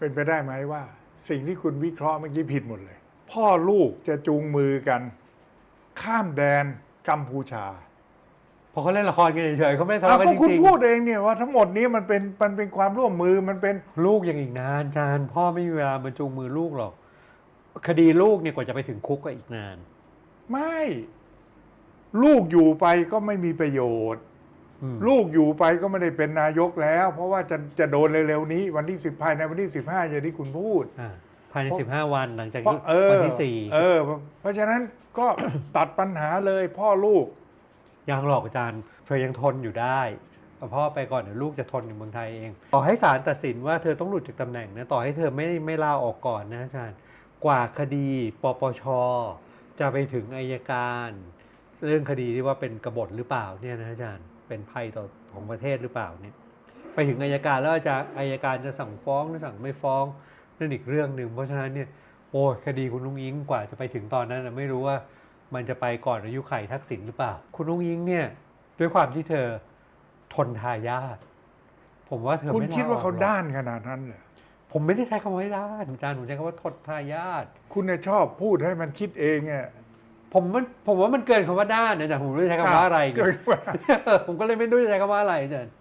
เป็นไปได้ไหมว่า สิ่งที่คุณวิเคราะห์เมื่อกี้ผิดหมดเลย พ่อลูกจะจูงมือกัน ข้ามแดนกัมพูชาเพราะเขาเล่นละครกันเฉยๆเขาไม่ได้ทะอ้าเลาะวกันก็จคุณริงพูดเองเนี่ยว่าทั้งหมดนี้มันเป็นมันเป็นความร่วมมือมันเป็นๆลูกยังอีกนานจานพ่อไม่มีเวลามาจูงมือลูกหรอกคดีลูกเนี่ยกว่าจะไปถึงคุกก็อีกนาน ไม่ ลูกอยู่ไปก็ไม่มีประโยชน์อืม ลูกอยู่ไปก็ไม่ได้เป็นนายกแล้ว เพราะว่าจะจะโดนเร็วๆนี้วันที่สิบภายในวันที่สิบห้าอย่างที่คุณพูดอ่าภายใน15วันหลังจากเพราะเออวันที่สี่เออ เพราะฉะนั้นก็ตัดปัญหาเลยพ่อลูกยังหลอกอาจารย์เธอยังทนอยู่ได้เอาพ่อไปก่อนเดี๋ยวลูกจะทนอยู่เมืองไทยเอง ต่อให้ศาลตัดสินว่าเธอต้องหลุดจากตำแหน่งนะต่อให้เธอไม่ไม่ลาออกก่อนนะอาจารย์กว่าคดีปปชจะไปถึงอายการ เรื่องคดีที่ว่าเป็นกบฏหรือเปล่าเนี่ยนะอาจารย์ เป็นภัยต่อของประเทศหรือเปล่าเนี่ยไปถึงอายการแล้วอาจารย์อายการจะสั่งฟ้องหรือสั่งไม่ฟ้องนั่นอีกเรื่องหนึ่งเพราะฉะนั้นเนี่ยโอ้ยคดีคุณลุงอิงกว่าจะไปถึงตอนนั้นนะไม่รู้ว่ามันจะไปก่อนอายุไขทักษิณหรือเปล่า คุณลุงอิงเนี่ยด้วยความที่เธอทนทายาทผมว่าเธอคุณไม่ลคิดว่าเขาออกหรอกด้านขนาดนั้นเหรอผมไม่ได้ใช้คำว่าด้านอาจารย์ผมใช้คำว่าทนทายาทคุณเนี่ยชอบพูดให้มันคิดเองไง ผมมันผมว่ามันเกินคำว่าด้านนะอาจารย์ผมไม่รู้จะใช้คำว่าอะไรเกินกว่าผมก็เลยไม่รู้จะใช้คำว่าอะไรอาจารย์